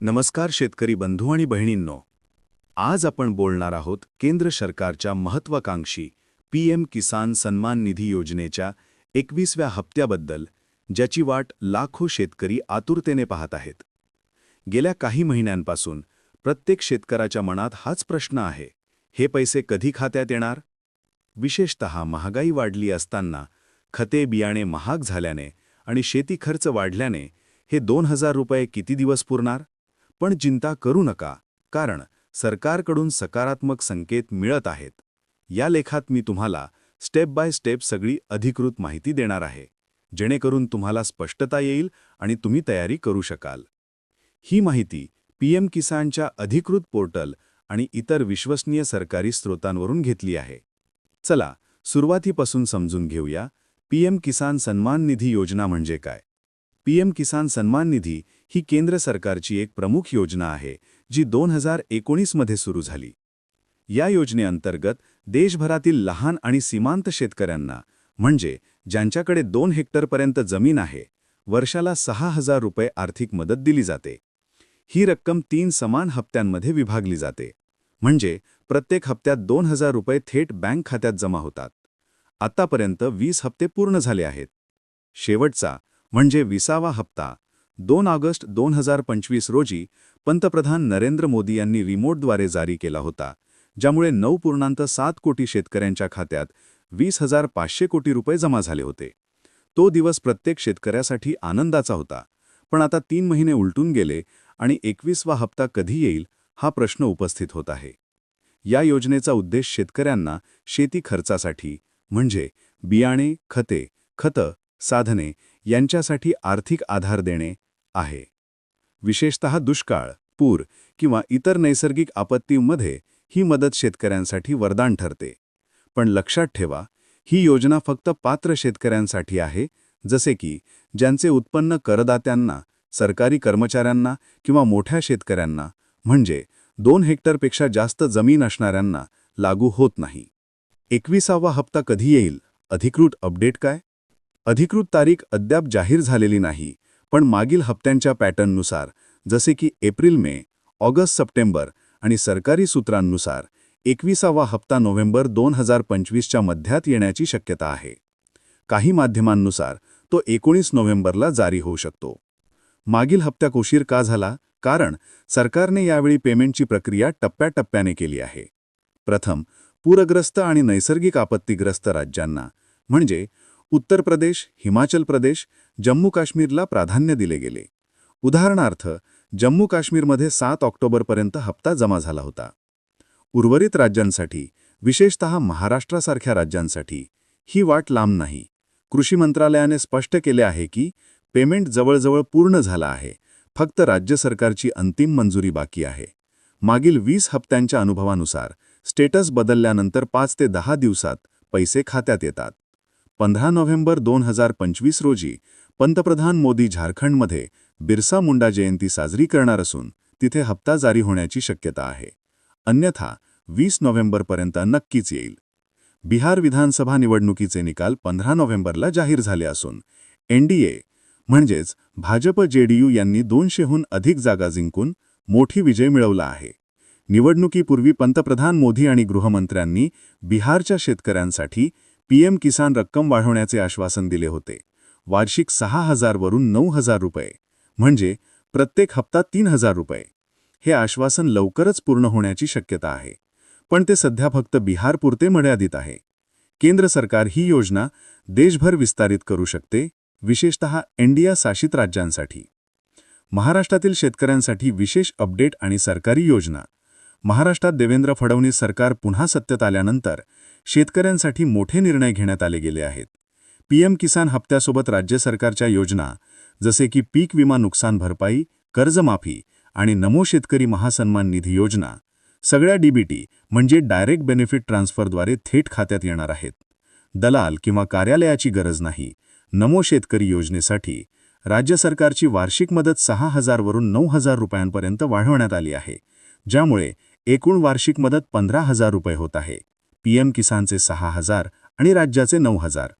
नमस्कार शेतकरी बंधू आणि बहिणींनो. आज आपण बोलणार आहोत केंद्र सरकारच्या महत्वाकांक्षी पीएम किसान सन्मान निधी योजनेच्या एकवीसव्या हप्त्याबद्दल ज्याची वाट लाखो शेतकरी आतुरतेने पाहत आहेत. गेल्या काही महिन्यांपासून प्रत्येक शेतकऱ्याच्या मनात हाच प्रश्न आहे हे पैसे कधी खात्यात येणार? विशेषतः महागाई वाढली असताना खते बियाणे महाग झाल्याने आणि शेती खर्च वाढल्याने हे दोन हजार रुपये किती दिवस पुरणार? पण चिंता करू नका कारण सरकारकडून सकारात्मक संकेत मिळत आहेत. या लेखात मी तुम्हाला स्टेप बाय स्टेप सगळी अधिकृत माहिती देणार आहे जेणेकरून तुम्हाला स्पष्टता येईल आणि तुम्ही तयारी करू शकाल. ही माहिती पीएम किसानच्या अधिकृत पोर्टल आणि इतर विश्वसनीय सरकारी स्रोतांवरून घेतली आहे. चला सुरुवातीपासून समजून घेऊया पीएम किसान सन्मान निधी योजना म्हणजे काय? पीएम किसान सन्मान निधी ही केंद्र सरकारची एक प्रमुख योजना आहे जी दोन हजार एकोणीसमध्ये सुरू झाली. या योजनेअंतर्गत देशभरातील लहान आणि सीमांत शेतकऱ्यांना म्हणजे ज्यांच्याकडे दोन हेक्टरपर्यंत जमीन आहे वर्षाला सहा हजार रुपये आर्थिक मदत दिली जाते. ही रक्कम तीन समान हप्त्यांमध्ये विभागली जाते. म्हणजे प्रत्येक हप्त्यात दोन हजार रुपये थेट बँक खात्यात जमा होतात. आतापर्यंत वीस हप्ते पूर्ण झाले आहेत. शेवटचा म्हणजे विसावा हप्ता दोन ऑगस्ट दोन हजार पंचवीस रोजी पंतप्रधान नरेंद्र मोदी यांनी रिमोटद्वारे जारी केला होता ज्यामुळे नऊ पूर्णांत सात कोटी शेतकऱ्यांच्या खात्यात वीस हजार पाचशे कोटी रुपये जमा झाले होते. तो दिवस प्रत्येक शेतकऱ्यासाठी आनंदाचा होता पण आता तीन महिने उलटून गेले आणि एकवीसवा हप्ता कधी येईल हा प्रश्न उपस्थित होत आहे. या योजनेचा उद्देश शेतकऱ्यांना शेती खर्चासाठी म्हणजे बियाणे खते खतं साधने यांच्यासाठी आर्थिक आधार देणे आहे. विशेषतः दुष्काळ पूर किंवा इतर नैसर्गिक आपत्तींमध्ये ही मदत शेतकऱ्यांसाठी वरदान ठरते. पण लक्षात ठेवा ही योजना फक्त पात्र शेतकऱ्यांसाठी आहे जसे की ज्यांचे उत्पन्न करदात्यांना सरकारी कर्मचाऱ्यांना किंवा मोठ्या शेतकऱ्यांना म्हणजे दोन हेक्टरपेक्षा जास्त जमीन असणाऱ्यांना लागू होत नाही. एकविसावा हप्ता कधी येईल? अधिकृत अपडेट काय? अधिकृत तारीख अद्याप जाहीर झालेली नाही पण मागील हप्त्यांच्या पॅटर्ननुसार जसे की एप्रिल मे ऑगस्ट सप्टेंबर आणि सरकारी सूत्रांनुसार एकविसावा हप्ता नोव्हेंबर दोन हजार पंचवीसच्या मध्यात येण्याची शक्यता आहे. काही माध्यमांनुसार तो एकोणीस नोव्हेंबरला जारी होऊ शकतो. मागील हप्त्याक उशीर का झाला? कारण सरकारने यावेळी पेमेंटची प्रक्रिया टप्प्याटप्प्याने केली आहे. प्रथम पूरग्रस्त आणि नैसर्गिक आपत्तीग्रस्त राज्यांना म्हणजे उत्तर प्रदेश हिमाचल प्रदेश जम्मू काश्मीरला प्राधान्य दिले गेले. उदाहरणार्थ जम्मू काश्मीरमध्ये सात ऑक्टोबरपर्यंत हप्ता जमा झाला होता. उर्वरित राज्यांसाठी विशेषतः महाराष्ट्रासारख्या राज्यांसाठी ही वाट लांब नाही. कृषी मंत्रालयाने स्पष्ट केले आहे की पेमेंट जवळजवळ पूर्ण झाला आहे फक्त राज्य सरकारची अंतिम मंजुरी बाकी आहे. मागील वीस हप्त्यांच्या अनुभवानुसार स्टेटस बदलल्यानंतर पाच ते दहा दिवसात पैसे खात्यात येतात. पंधरा नोव्हेंबर दोन हजार पंचवीस रोजी पंतप्रधान मोदी झारखंडमध्ये बिरसा मुंडा जयंती साजरी करणार असून तिथे हप्ता जारी होण्याची शक्यता आहे. अन्यथा वीस नोव्हेंबरपर्यंत नक्कीच येईल. बिहार विधानसभा निवडणुकीचे निकाल पंधरा नोव्हेंबरला जाहीर झाले असून एनडीए म्हणजेच भाजप जेडीयू यांनी दोनशेहून अधिक जागा जिंकून मोठी विजय मिळवला आहे. निवडणुकीपूर्वी पंतप्रधान मोदी आणि गृहमंत्र्यांनी बिहारच्या शेतकऱ्यांसाठी पीएम किसान रक्कम वाढवण्याचे आश्वासन दिले होते. वार्षिक सहा हजारवरून नऊ हजार रुपये. म्हणजे प्रत्येक हप्ता तीन हजार रुपये. हे आश्वासन लवकरच पूर्ण होण्याची शक्यता आहे. पण ते सध्या फक्त बिहारपुरते मर्यादित आहे. केंद्र सरकार ही योजना देशभर विस्तारित करू शकते विशेषतः एनडीआ शासित राज्यांसाठी. महाराष्ट्रातील शेतकऱ्यांसाठी विशेष अपडेट आणि सरकारी योजना. महाराष्ट्रात देवेंद्र फडणवीस सरकार पुन्हा सत्तेत आल्यानंतर शेतकऱ्यांसाठी मोठे निर्णय घेण्यात आले गेले आहेत. पीएम किसान हप्त्यासोबत राज्य सरकारच्या योजना जसे की पीक विमा नुकसान भरपाई कर्जमाफी आणि नमो शेतकरी महासन्मान निधी योजना सगळ्या डीबीटी म्हणजे डायरेक्ट बेनिफिट ट्रान्सफरद्वारे थेट खात्यात येणार आहेत. दलाल किंवा कार्यालयाची गरज नाही. नमो शेतकरी योजनेसाठी राज्य सरकारची वार्षिक मदत सहा हजारवरून नऊ हजार रुपयांपर्यंत वाढवण्यात आली आहे. ज्यामुळे एकूण वार्षिक मदत पंधरा हजार रुपये होत आहे. पीएम किसानचे सहा हजार आणि राज्याचे नऊ हजार.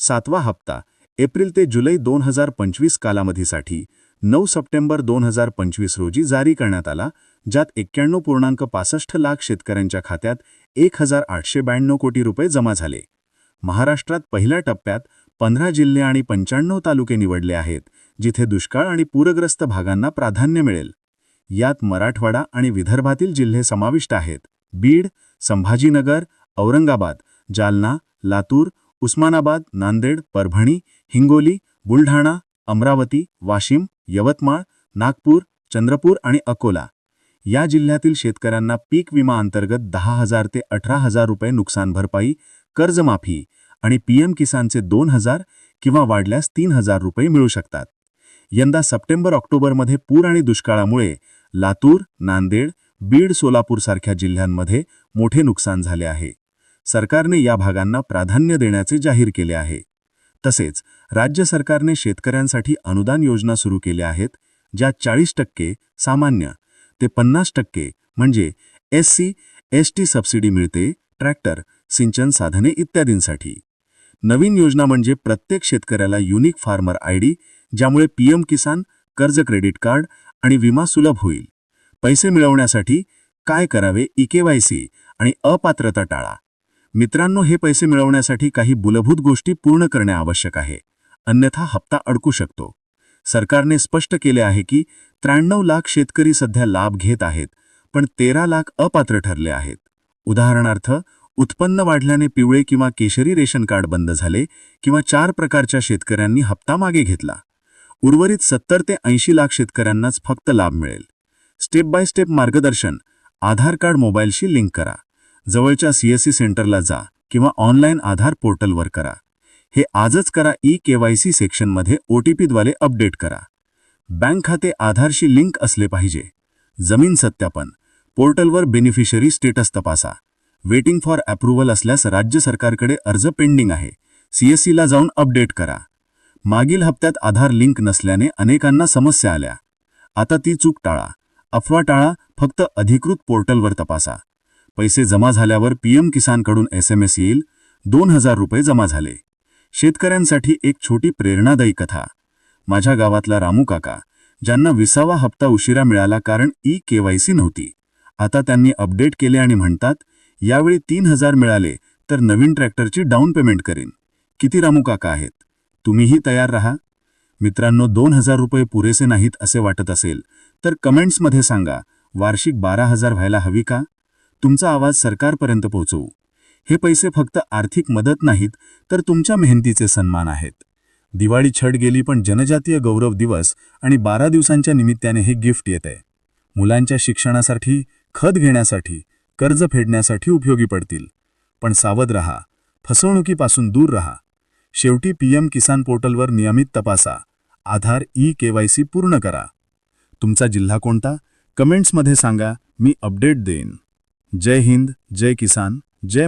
सातवा हप्ता एप्रिल ते जुलै दोन हजार पंचवीस कालावधीसाठी नऊ सप्टेंबर दोन हजार पंचवीस रोजी जारी करण्यात आला ज्यात एक्क्याण्णव पूर्णांक पासष्ट लाख शेतकऱ्यांच्या खात्यात एक हजार आठशे ब्याण्णव कोटी रुपये जमा झाले. महाराष्ट्रात पहिल्या टप्प्यात पंधरा जिल्हे आणि पंच्याण्णव तालुके निवडले आहेत जिथे दुष्काळ आणि पूरग्रस्त भागांना प्राधान्य मिळेल. यात मराठवाडा आणि विदर्भातील जिल्हे समाविष्ट आहेत. बीड संभाजीनगर औरंगाबाद जालना लातूर उस्मानाबाद नांदेड परभणी हिंगोली बुलढाणा अमरावती वाशिम यवतमाळ नागपूर चंद्रपूर आणि अकोला. या जिल्ह्यातील शेतकऱ्यांना पीक विमा अंतर्गत दहा हजार ते अठरा हजार रुपये नुकसान भरपाई कर्जमाफी आणि पीएम किसानचे दोन हजार किंवा वाढल्यास तीन हजार रुपये मिळू शकतात. यंदा सप्टेंबर ऑक्टोबरमध्ये पूर आणि दुष्काळामुळे लातूर नांदेड बीड सोलापूरसारख्या जिल्ह्यांमध्ये मोठे नुकसान झाले आहे. सरकारने या भागांना प्राधान्य देण्याचे जाहीर केले आहे. तसेच राज्य सरकारने शेतकऱ्यांसाठी अनुदान योजना सुरू केल्या आहेत ज्यात चाळीस टक्के सामान्य ते पन्नास टक्के म्हणजे S C S T subsidy मिळते ट्रॅक्टर सिंचन साधने इत्यादींसाठी. नवीन योजना म्हणजे प्रत्येक शेतकऱ्याला युनिक फार्मर आय डी ज्यामुळे पीएम किसान कर्ज क्रेडिट कार्ड आणि विमा सुलभ होईल. पैसे मिळवण्यासाठी काय करावे? इकेवायसी आणि अपात्रता टाळा. मित्रांनो हे पैसे मिळवण्यासाठी काही मूलभूत गोष्टी पूर्ण करणे आवश्यक आहे. अन्यथा हप्ता अडकू शकतो. सरकारने स्पष्ट केले आहे की त्र्याण्णव लाख शेतकरी सध्या लाभ घेत आहेत पण तेरा लाख अपात्र ठरले आहेत. उदाहरणार्थ उत्पन्न वाढल्याने पिवळे किंवा केशरी रेशन कार्ड बंद झाले किंवा चार प्रकारच्या शेतकऱ्यांनी हप्ता मागे घेतला. उर्वरित सत्तर ते ऐंशी लाख शेतकऱ्यांनाच फक्त लाभ मिळेल. स्टेप बाय स्टेप मार्गदर्शन आधार कार्ड मोबाईलशी लिंक करा. जवळच्या सीएससी सेंटरला जा किंवा ऑनलाईन आधार पोर्टलवर करा. हे आजच करा ई केवायसी सेक्शनमध्ये ओटीपीद्वारे अपडेट करा. बँक खाते आधारशी लिंक असले पाहिजे. जमीन सत्यापन पोर्टलवर बेनिफिशरी स्टेटस तपासा. वेटिंग फॉर अप्रुव्हल असल्यास राज्य सरकारकडे अर्ज पेंडिंग आहे. सीएससीला जाऊन अपडेट करा. मागील हप्त्यात आधार लिंक नसल्याने अनेकांना समस्या आल्या. आता ती चूक टाळा. अफवा टाळा फक्त अधिकृत पोर्टलवर तपासा. पैसे जमा झाल्यावर पीएम किसानकडून एस एम एस येईल. दोन हजार रुपये जमा झाले. शेतकऱ्यांसाठी एक छोटी प्रेरणादायी कथा. माझ्या गावातला रामू काका ज्यांना विसावा हप्ता उशिरा मिळाला कारण ई केवायसी नव्हती. आता त्यांनी अपडेट केले आणि म्हणतात यावेळी तीन हजार मिळाले तर नवीन ट्रॅक्टरची डाऊन पेमेंट करेन. किती रामू काका आहेत? तुम्हीही तयार राहा. मित्रांनो दोन हजार रुपये पुरेसे नाहीत असे वाटत असेल तर कमेंट्समध्ये सांगा वार्षिक बारा हजार व्हायला हवी का? तुमचा आवाज सरकारपर्यंत पोहोचवू. हे पैसे फक्त आर्थिक मदत नाहीत तर तुमच्या मेहनतीचे सन्मान आहेत. दिवाळी छट गेली पण जनजातीय गौरव दिवस आणि बारा दिवसांच्या निमित्ताने हे गिफ्ट येत आहे. मुलांच्या शिक्षणासाठी खत घेण्यासाठी कर्ज फेडण्यासाठी उपयोगी पडतील. पण सावध रहा. फसवणुकीपासून दूर रहा. शेवटी पीएम किसान पोर्टलवर नियमित तपासा. आधार ई केवायसी पूर्ण करा. तुमचा जिल्हा कोणता? कमेंट्समध्ये सांगा. मी अपडेट देईन. जय हिंद जय किसान जय